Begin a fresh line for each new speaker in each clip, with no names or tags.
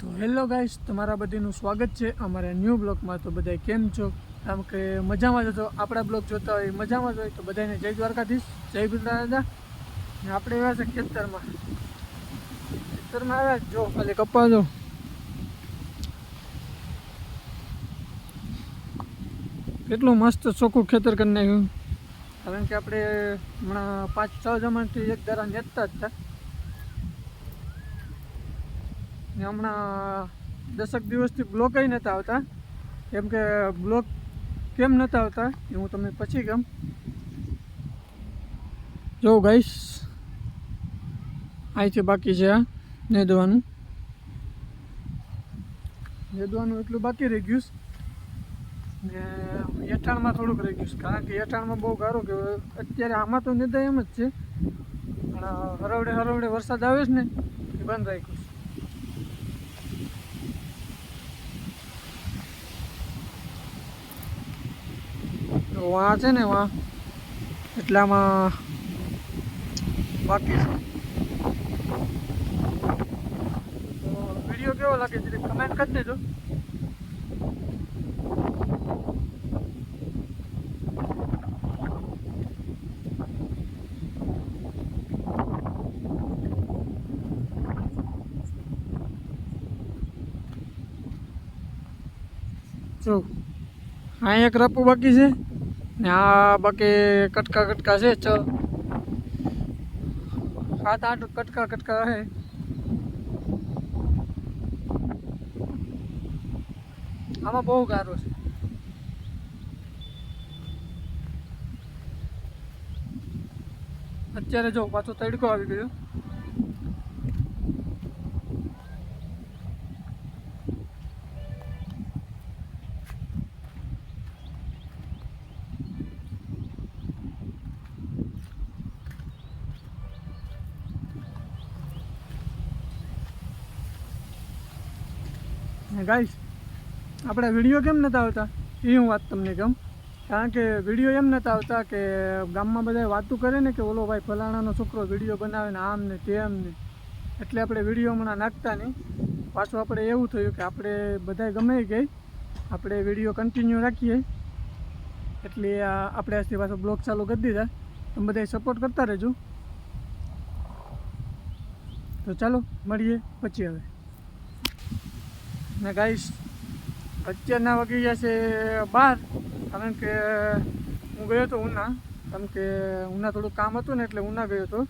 તો hello guys, તમારા બધીનું સ્વાગત છે અમારા ન્યૂ બ્લોગમાં તો બધા કેમ છો? આમ કે મજામાં જ હતો આપણા બ્લોગ જોતા હોય, મજામાં જ હોય? તો બધાને જય દ્વારકાધીશ, જય બિરલા દાદા. ને આપણે આવ્યા છે ખેતરમાં. ખેતરમાં આવ્યા જો, ખાલી કપા જો. કેટલું મસ્ત ચોખ્ખું ખેતર કરી નાખ્યું. કારણ કે આપણે હમણાં પાંચ છ જમાનથી એક દારા નેતા જ હતા. ને હમણાં દસક દિવસથી બ્લોક નહોતા આવતા. કેમ કે બ્લોક કેમ નહોતા આવતા એ હું તમને પછી કેમ જો ગાઈશ અહીંથી બાકી છે આ નેદવાનું. નેદવાનું એટલું બાકી રહી ગયું ને હેઠાણમાં થોડુંક રહી ગયું કારણ કે હેઠાણમાં બહુ ગારો કે અત્યારે આમાં તો નેદાય એમ જ છે. પણ હરવડે હરવડે વરસાદ આવે છે ને, એ બંધ રાખ્યું. તો વાં છે ને વાં. એટલામાં બાકી વીડિયો કેવો લાગે છે કમેન્ટ કરી દેજો. જો, આ એક રપુ બાકી છે. ને આ બાકી કટકા કટકા છે છ. સાત આઠ કટકા કટકા છે આમાં બહુ ગારો છે. અત્યારે જો પાછો તડકો આવી ગયો. ગાઈસ આપણે વીડિયો કેમ નહોતા આવતા? એ હું વાત તમને કહું. કારણ કે વીડિયો એમ નહોતા આવતા કે ગામમાં બધા વાતું કરે ને કે ઓલો ભાઈ ફલાણાનો છોકરો વીડિયો બનાવે ને આમ ને તેમ ને. એટલે આપણે વીડિયો હમણાં નાખતા નહીં. પાછું આપણે એવું થયું કે આપણે બધા ગમે ગઈ. આપણે વીડિયો કન્ટિન્યુ રાખીએ. એટલે આપણે આજથી પાછો બ્લોગ ચાલુ કરી દીધા. તમે બધા સપોર્ટ કરતા રહેજો. તો ચાલો મળીએ પછી હવે. ને ગાઈશ અત્યારના વાગી ગયા છે બાર. કારણ કે હું ગયો હતો ઉના. કારણ કે ઉના થોડું કામ હતું ને એટલે ઉના ગયો હતો.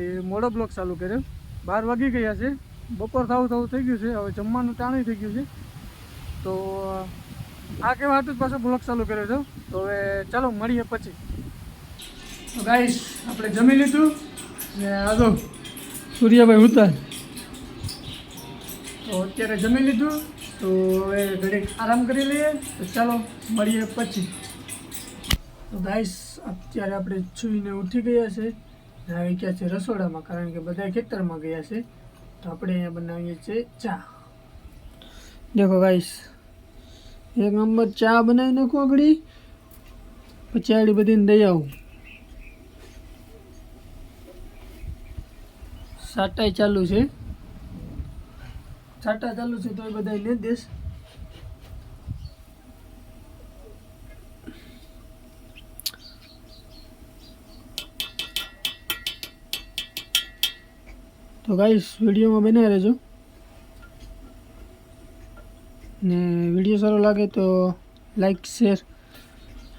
એ મોડો બ્લોક ચાલુ કર્યો. બાર વાગી ગયા છે. બપોર થવું થવું થઈ ગયું છે. હવે જમવાનું ટાણું થઈ ગયું છે. તો, આ કહેવા હતું જ પાછો બ્લોક ચાલુ કર્યો હતો. તો હવે ચાલો મળીએ પછી. તો ગાઈશ આપણે જમી લીધું. ને આજો સૂર્યભાઈ ઉતાર. તો અત્યારે જમી લીધું, તો હવે ઘડીક આરામ કરી લઈએ, તો ચાલો મળીએ પછી. તો ગાઈસ અત્યારે આપણે છૂઈને ઉઠી ગયા છે. આવી ગયા છે રસોડામાં, કારણ કે બધા ખેતરમાં ગયા છે. તો આપણે અહીંયા બનાવીએ છીએ ચા. દેખો ગાઈસ એક નંબર ચા બનાવી નાખો આગળ, પછી આડી બધીને દઈ આવું. સાટાઈ ચાલુ છે. છાટા ચાલુ છે તો એ બધા લઈ દેશ. તો ગાઈસ વિડીયોમાં બન્યા રહેજો. ને વીડિયો સારો લાગે તો લાઈક શેર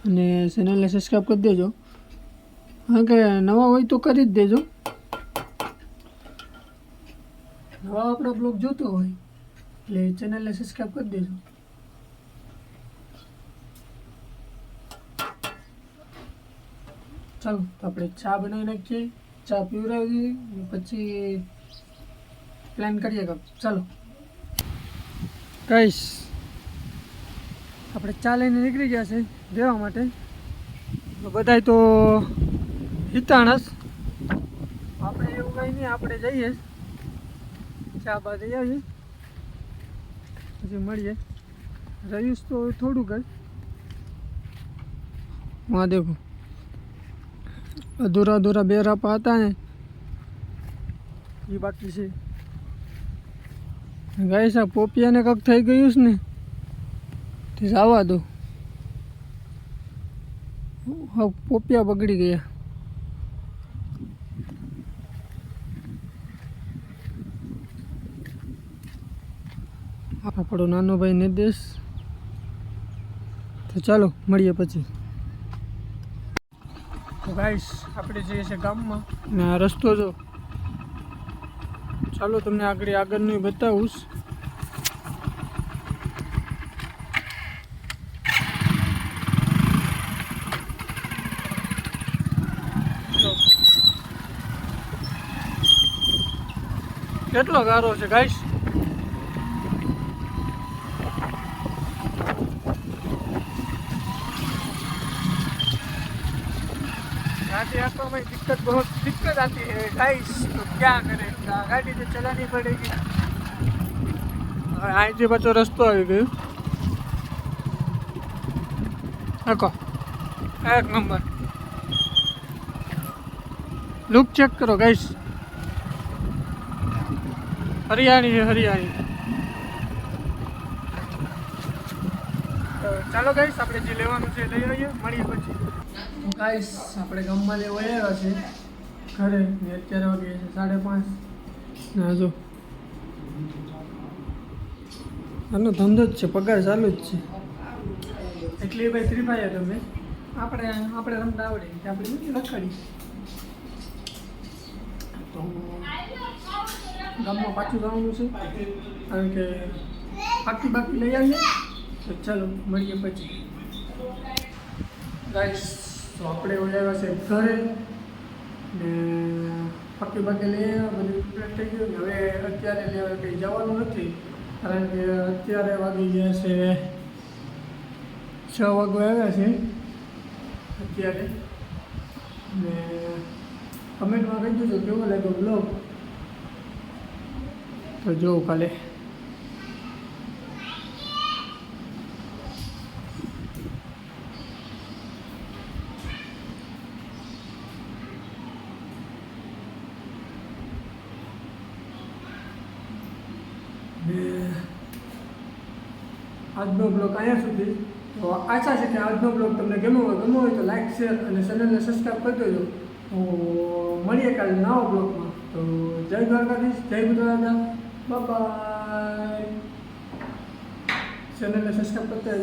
અને ચેનલને સબસ્ક્રાઈબ કરી દેજો. કારણ કે નવા હોય તો કરી જ દેજો. નવા આપણો બ્લોગ જોતો હોય, એટલે ચેનલને સબસ્ક્રાઈબ કરી દેજો. ચાલો, તો આપણે ચા બનાવી નાખીએ, ચા પીવડાવી દઈએ પછી પ્લાન કરીએ કે ચાલો. કહીશ આપણે ચા લઈને નીકળી ગયા છે દેવા માટે. બધાય તો હિતાણસ. આપણે એવું કંઈ નહીં આપણે જઈએ. ચા બા જઈ પછી મળીએ. રહીશ તો થોડુંક જ. માં દેખો. અધૂરા અધૂરા બે રાપા હતા ને. એ બાકી છે. ગાય સાહેબ પોપિયાને કંઈક થઈ ગયું છે ને, તે જવા દો. પોપિયા બગડી ગયા. આપણો નાનો ભાઈ નિર્દેશ તો ચાલો મળીએ પછી. તો ગાઈસ આપણે જઈએ છીએ ગામમાં. ને આ રસ્તો જો. ચાલો તમને આગળ આગળનું બતાવું જો. કેટલો ગારો છે ગાઈસ गाड़ी आपको में दिक्कत बहुत दिक्कत आती है गाइस तो क्या करें गाड़ी तो चलानी पड़ेगी હવે અહીંથી પાછો રસ્તો આવી ગયો હકો એક નંબર લુક ચેક કરો ગાઈસ હરિયાણી છે હરિયાણી તો ચાલો ગાઈસ આપણે જે લેવાનું છે એ લઈ આવીએ મળીએ પછી ગાઈસ આપણે ગામમાં લેવા આવ્યા છે ઘરે ને અત્યારે વાગે છે સાડા પાંચ. ના જો. આનો ધંધો જ છે પગાર ચાલુ જ છે. એટલે ભાઈ ફ્રી ફાયર તમે. આપણે આપણે રમતા આવડે કે આપણે નથી લખડી તો ગામમાં પાછું જવાનું છે કારણ કે બાકી બાકી લઈ આવીએ. તો ચાલો મળીએ પછી. ગાઈસ તો આપણે ઓળ્યા છે ઘરે ને પક્કી બાકી લઈ આવ્યા, બધું કમ્પ્લીટ થઈ ગયું હવે અત્યારે લેવા કંઈ જવાનું નથી, કારણ કે અત્યારે વાગી ગયા છે છ વાગવા આવ્યા છે અત્યારે. ને કમેન્ટમાં કહી દીધું, કેવો લાગ્યો બ્લોગ તો જોઉં કાલે ને આજનો બ્લોગ અહીંયા સુધી. તો આશા છે કે આજનો બ્લોગ તમને ગમ્યો હોય ગમ્યો હોય તો લાઇક શેર અને ચેનલને સબસ્ક્રાઈબ કરી દેજો. તો મળીએ કાલે નવા બ્લોગમાં. તો જય દ્વારકાધીશ, જય ગુજરાત બાય ચેનલને સબસ્ક્રાઈબ કરતા